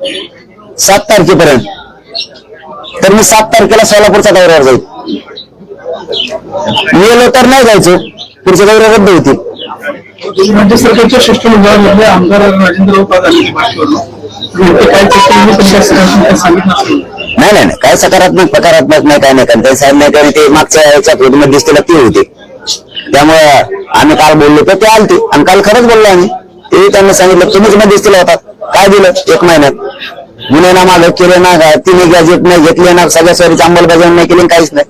सात तारखेपर्यंत. तर मी सात तारखेला सोलापूरच्या दौऱ्यावर जाईल. गेलो तर नाही जायचो. पुढच्या दौऱ्या रद्द होतील. राज्य सरकारच्या शिष्टमंडळामध्ये आमदार राजेंद्र असेल? नाही नाही नाही. काय सकारात्मक प्रकारात्मक नाही काय नाही. कारण ते साहेब नाही कारण ते मागच्या याच्या फोटोमध्ये दिसलेला ते होते. त्यामुळे आम्ही काल बोललो तर ते आलते. आणि काल खरंच बोललो आम्ही. ते त्यांना सांगितलं तुम्हीच मध्ये दिसलेला होता काय दिलं? एक महिन्यात गुन्हे ना मागं केले ना काय तिने गॅजेट नाही घेतले ना सगळ्या सोयीची अंमलबजावणी नाही केली काहीच नाही.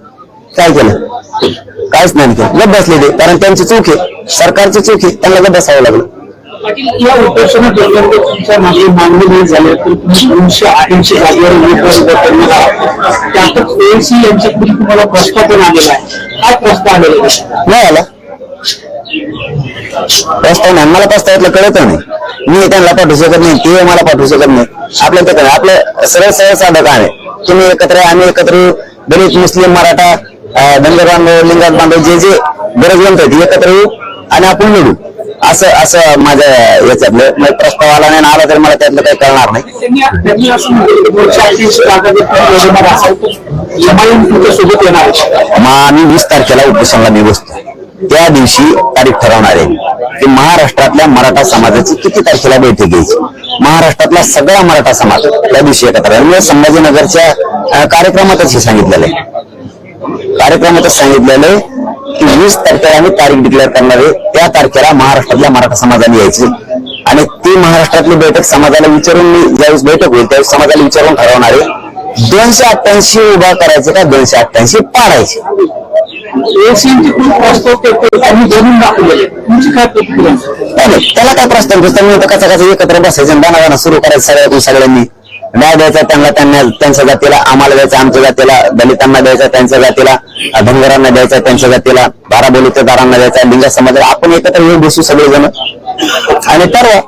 काय केलं? काहीच नाही केलं. गप बसले ते. कारण त्यांची चूक आहे. सरकारची चूक आहे. त्यांना गप बसावं लागलं. या उपोषणात जोपर्यंत तुमच्या मागे मागणी नाही झाली. तर दोनशे जागेवर त्यातच यांच्याकडून तुम्हाला प्रस्ताव पण आलेला आहे. काय प्रस्ताव आलेला आहे? नाही आला. प्रस्ताव नाही. मला प्रस्तावातलं कळत नाही. मी त्यांना पाठवू शकत नाही ते मला पाठवू शकत नाही. आपल्या तर आपलं सरळ सरळ साधं काम आहे. तुम्ही एकत्र आम्ही एकत्र येऊ. दलित मुस्लिम मराठा धनगर बांधव लिंगायत बांधव जे जे गरजवंत आहेत एकत्र येऊ आणि आपण लढू असं असं माझ्या याच्यातलं मग प्रस्ताव आला नाही आला तर मला त्यातलं काही कळणार नाही. मग आम्ही वीस तारखेला उपोषणाला मी बसतो त्या दिवशी तारीख ठरवणार आहे की महाराष्ट्रातल्या मराठा समाजाची किती तारखेला बैठक घ्यायची? महाराष्ट्रातला सगळा मराठा समाज त्या दिवशी एकत्र म्हणजे संभाजीनगरच्या कार्यक्रमातच हे सांगितलेलं आहे. कार्यक्रमातच सांगितलेलं आहे की वीस तारखेला आम्ही तारीख डिक्लेअर करणार आहे. त्या तारखेला महाराष्ट्रातल्या मराठा समाजाने यायची. आणि ती महाराष्ट्रातली बैठक समाजाला विचारून मी ज्यावेळेस बैठक होईल त्यावेळेस समाजाला विचारून ठरवणार आहे. दोनशे अठ्ठ्याऐंशी उभा करायचे का? दोनशे अठ्ठ्याऐंशी पाडायचे. एसीची खूप प्रस्ताव करतो त्यांनी बनवून दाखवलेले तुमची काय प्रतिक्रिया? नाही, त्याला काय प्रश्न कसं मी कसा कसा एकत्र बसायचं बनावाना सुरू करायचं सगळ्या सगळ्यांनी. न्याय द्यायचा त्यांना त्यांना त्यांच्या जातीला आम्हाला द्यायचा आमच्या जातीला दलितांना द्यायचा त्यांच्या जातीला धनगरांना द्यायचा त्यांच्या जातीला बारा बोलीतेदारांना द्यायचा लिंग समाजाला आपण एकत्र येऊन बसू सगळेजण. आणि ठरवा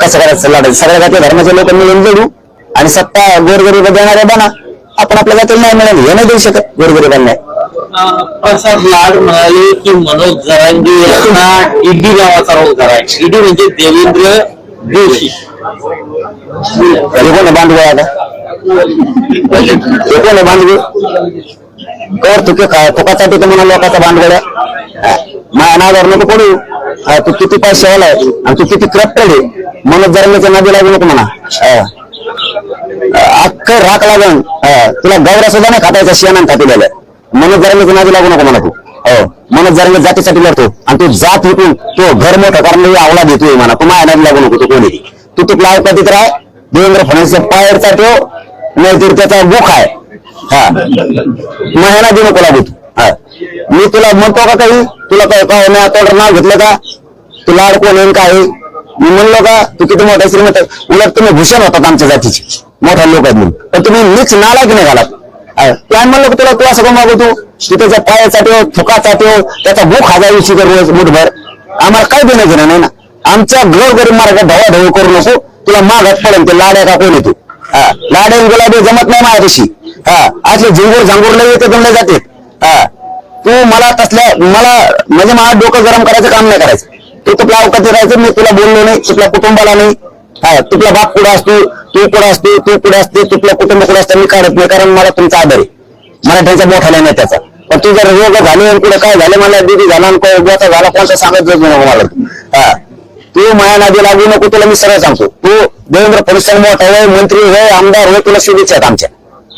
कसं करायचं? लढायचं सगळ्या जाती धर्माचे लोक मिळून जोडू आणि सत्ता गोरगरीब देणाऱ्या बना. आपण आपल्या जातीला नाही मिळालं. हे नाही देऊ शकत गोरगरिबांना. प्रसाद लाड म्हणाले की मनोज जरांगे यांना ईडी नावाचा रोल करायचा. ईडी म्हणजे देवेंद्र जोशी. हे कोण आता? हे कोण आहे बांधगोळ कर तुके काय तुकासाठी तर म्हणा लोकांचा बांधगड माझ्या नावावर नको पडू. हा, तू किती पैसे आलाय आणि तू किती करप्टेड आहे. मनोज जरांगेच्या नादी लागू नको म्हणा. हा. अख्ख राख लागण हा, तुला गौरा सुद्धा नाही खातायचा शेणान खाती मनोज म्हणून जरण्याच्या नादी लागू नको मला तू. हो मनोज जरांगे जातीसाठी लढतो. आणि तू जात विकून तो घर मोठं कारण आवला देतोय म्हणा. तू माझ्या नादी लागू नको तू कोणी तू तुला अवकातीत राह. देवेंद्र फडणवीसच्या पायरचा तो नाहीतर त्याचा बुक आहे. हा. महिना देऊ नको लागू तू. हा. मी तुला म्हणतो का काही? तुला काय काय नाही आता नाव घेतलं का? तू लाड कोण काय मी म्हणलो का? तू किती मोठा श्रीमंत उलट तुम्ही भूषण होतात आमच्या जातीचे. मोठा लोक आहेत म्हणून. पण तुम्ही नीच नाला की नाही घालात हा, म्हणलं का तुला तू असं कोण मागू तू तू त्याच्या पायाचा ठेव थुकाचा त्याचा भूक हाजावीची कर रोज मुठभर. आम्हाला काय देणं घेणं नाही ना. आमच्या घर गरीब मार्गात धवा करू नको. तुला मागत पडेल ते लाड्या का कोण येतो हा लाड्या गुलाबी जमत नाही माझ्याशी हा असे झिंगूर झांगूरला येते जमले जाते. हा तू मला तसल्या मला म्हणजे मला डोकं गरम करायचं काम नाही करायचं. तू तुला अवकाश राहायचं मी तुला बोललो नाही तुला कुटुंबाला नाही. हा तुला बाप कुठं असतो तू कुठं असते तू कुठं असते तुला कुटुंब कुठं असतं मी काढत नाही कारण मला तुमचा आदर आहे. मराठ्यांचा मोठा नाही त्याचा. पण तू जर रोग झाले आणि कुठं काय झालं मला दिदी झाला उभ्याचा झाला कोणता सांगत जाऊ नको मला. तू. हा. तू माया नादी लागू नको तुला मी सरळ सांगतो. तू देवेंद्र फडणवीस मोठा होय मंत्री होय आमदार होय तुला शुभेच्छा आहेत आमच्या.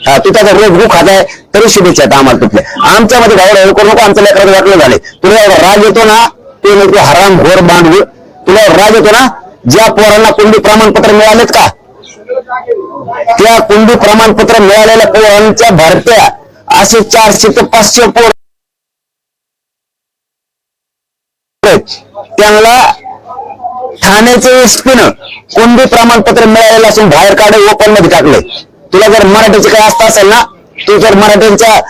हा तू त्याचा रोग भूक खाताय तरी शुभेच्छा आहेत आम्हाला तुटल्या. आमच्यामध्ये भावड करू नको आमच्या लेकरात वाटलं झाले तुला एवढा राग येतो ना ते म्हणजे हराम घोर बांधू तुला राग येतो ना ज्या पोरांना कुंडी प्रमाणपत्र मिळालेत का? त्या कुंडी प्रमाणपत्र मिळालेल्या पोरांच्या भरत्या असे चारशे ते पाचशे पोर त्यांना ठाण्याचे एसपीनं कुंडी प्रमाणपत्र मिळालेलं असून बाहेर काढून ओपनमध्ये टाकले तुला जर मराठीचे काय असतं असेल ना तू जर मराठ्यांच्या